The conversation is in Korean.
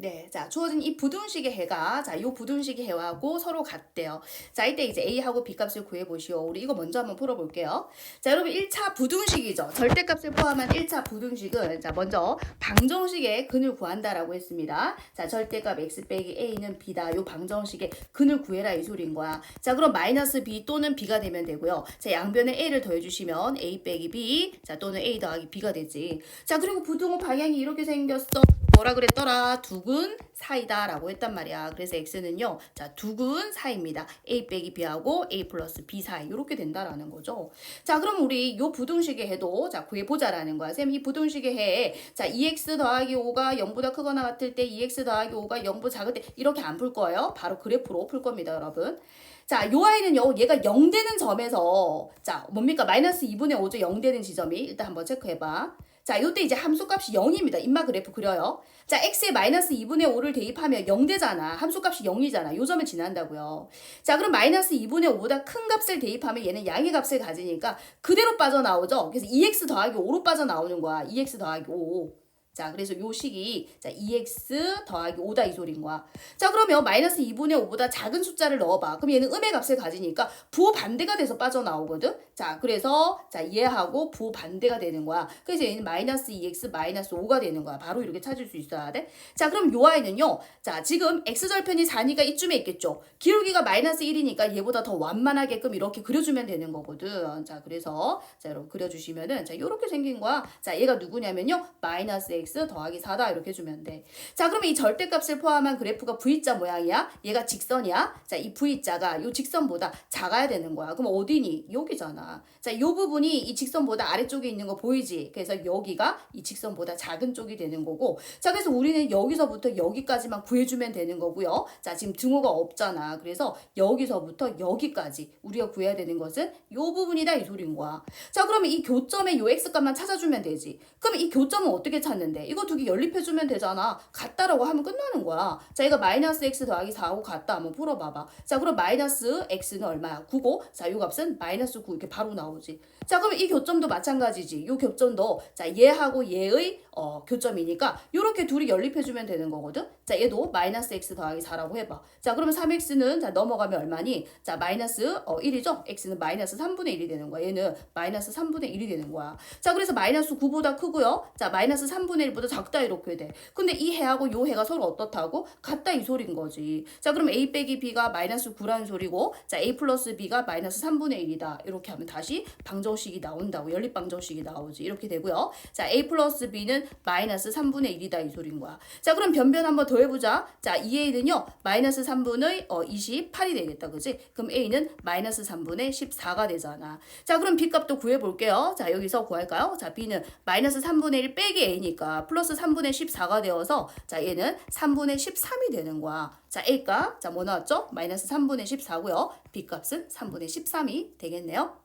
네, 자, 주어진 이 부등식의 해가, 자, 요 부등식의 해하고 서로 같대요. 자, 이때 이제 A하고 B 값을 구해보시오. 우리 이거 먼저 한번 풀어볼게요. 자, 여러분 1차 부등식이죠. 절대값을 포함한 1차 부등식은, 자, 먼저 방정식의 근을 구한다라고 했습니다. 자, 절대값 X 빼기 A는 B다. 요 방정식의 근을 구해라 이 소리인 거야. 자, 그럼 마이너스 B 또는 B가 되면 되고요. 자, 양변에 A를 더해주시면 A 빼기 B, 자, 또는 A 더하기 B가 되지. 자, 그리고 부등호 방향이 이렇게 생겼어. 뭐라 그랬더라? 두근 사이다 라고 했단 말이야. 그래서 x는요, 자 두근 사이입니다. a 빼기 b하고 a 플러스 b 사이 이렇게 된다라는 거죠. 자, 그럼 우리 요 부등식의 해도 자 구해보자라는 거야. 쌤 이 부등식의 해, 자 2x 더하기 5가 0보다 크거나 같을 때 2x 더하기 5가 0보다 작을 때 이렇게 안 풀 거예요. 바로 그래프로 풀 겁니다, 여러분. 자, 요 아이는요, 얘가 0 되는 점에서, 자, 뭡니까? 마이너스 2분의 5죠. 0 되는 지점이. 일단 한번 체크해봐. 자, 요때 이제 함수값이 0입니다. 인마 그래프 그려요. 자, x에 마이너스 2분의 5를 대입하면 0 되잖아. 함수값이 0이잖아. 요 점을 지난다고요. 자, 그럼 마이너스 2분의 5보다 큰 값을 대입하면 얘는 양의 값을 가지니까 그대로 빠져나오죠. 그래서 2x 더하기 5로 빠져나오는 거야. 2x 더하기 5. 자, 그래서 요 식이 자 2x 더하기 5다 이 소리인 거야. 자, 그러면 마이너스 2분의 5보다 작은 숫자를 넣어봐. 그럼 얘는 음의 값을 가지니까 부호 반대가 돼서 빠져나오거든. 자, 그래서 자 얘하고 부호 반대가 되는 거야. 그래서 얘는 마이너스 2x 마이너스 5가 되는 거야. 바로 이렇게 찾을 수 있어야 돼. 자, 그럼 요 아이는요. 자, 지금 x절편이 4니까 이쯤에 있겠죠. 기울기가 마이너스 1이니까 얘보다 더 완만하게끔 이렇게 그려주면 되는 거거든. 자, 그래서 자 여러분 그려주시면은 자 요렇게 생긴 거야. 자, 얘가 누구냐면요. 마이너스 x 더하기 4다 이렇게 해주면 돼. 자, 그러면 이 절대값을 포함한 그래프가 V자 모양이야. 얘가 직선이야. 자, 이 V자가 요 직선보다 작아야 되는 거야. 그럼 어디니? 여기잖아. 자, 요 부분이 이 직선보다 아래쪽에 있는 거 보이지? 그래서 여기가 이 직선보다 작은 쪽이 되는 거고. 자, 그래서 우리는 여기서부터 여기까지만 구해주면 되는 거고요. 자, 지금 등호가 없잖아. 그래서 여기서부터 여기까지 우리가 구해야 되는 것은 요 부분이다 이 소리인 거야. 자, 그러면 이 교점의 요 x값만 찾아주면 되지. 그럼 이 교점은 어떻게 찾는 데? 이거 두 개 연립해주면 되잖아. 같다라고 하면 끝나는 거야. 자, 이거 마이너스 x 더하기 4하고 같다. 한번 풀어봐봐. 자, 그럼 마이너스 x는 얼마야? 9고, 자, 요 값은 마이너스 9 이렇게 바로 나오지. 자, 그럼 이 교점도 마찬가지지. 요 교점도, 자, 얘하고 얘의 어, 교점이니까 요렇게 둘이 연립해주면 되는 거거든. 자, 얘도 마이너스 x 더하기 4라고 해봐. 자, 그러면 3x는 자 넘어가면 얼마니? 자, 마이너스 어, 1이죠? x는 마이너스 3분의 1이 되는 거야. 얘는 마이너스 3분의 1이 되는 거야. 자, 그래서 마이너스 9보다 크고요. 자, 마이너스 3분의 1보다 작다 이렇게 돼. 근데 이 해하고 요 해가 서로 어떻다고? 같다 이 소린 거지. 자, 그럼 a 빼기 b가 마이너스 9라는 소리고, 자, a 플러스 b가 마이너스 3분의 1이다. 이렇게 하면 다시 방정식이 나온다고. 연립 방정식이 나오지. 이렇게 되고요. 자, a 플러스 b는 마이너스 3분의 1이다 이 소린 거야. 자, 그럼 변변 한번 더 해보자. 자, 2a는요, 마이너스 3분의 어, 28이 되겠다. 그지? 그럼 a는 마이너스 3분의 14가 되잖아. 자, 그럼 b 값도 구해볼게요. 자, 여기서 구할까요? 자, b는 마이너스 3분의 1 빼기 a니까 플러스 3분의 14가 되어서 자, 얘는 3분의 13이 되는 거야. 자, a값, 자, 뭐 나왔죠? 마이너스 3분의 14고요. b 값은 3분의 13이 되겠네요.